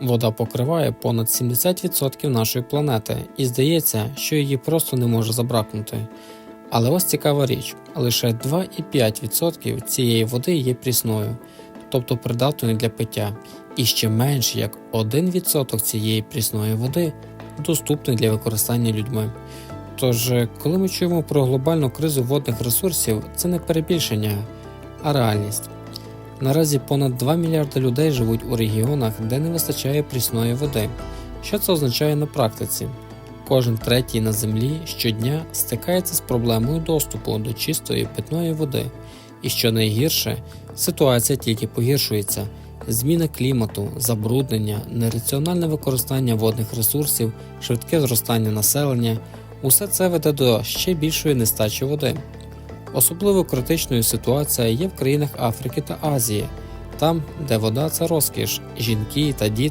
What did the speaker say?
Вода покриває понад 70% нашої планети, і здається, що її просто не може забракнути. Але ось цікава річ: лише 2,5% цієї води є прісною, тобто придатною для пиття, і ще менше як 1% цієї прісної води доступний для використання людьми. Тож, коли ми чуємо про глобальну кризу водних ресурсів, це не перебільшення, а реальність. Наразі понад 2 мільярди людей живуть у регіонах, де не вистачає прісної води. Що це означає на практиці? Кожен третій на землі щодня стикається з проблемою доступу до чистої питної води. І що найгірше, ситуація тільки погіршується. Зміна клімату, забруднення, нераціональне використання водних ресурсів, швидке зростання населення усе це веде до ще більшої нестачі води. Особливо критичною ситуація є в країнах Африки та Азії, там, де вода це розкіш, жінки та діти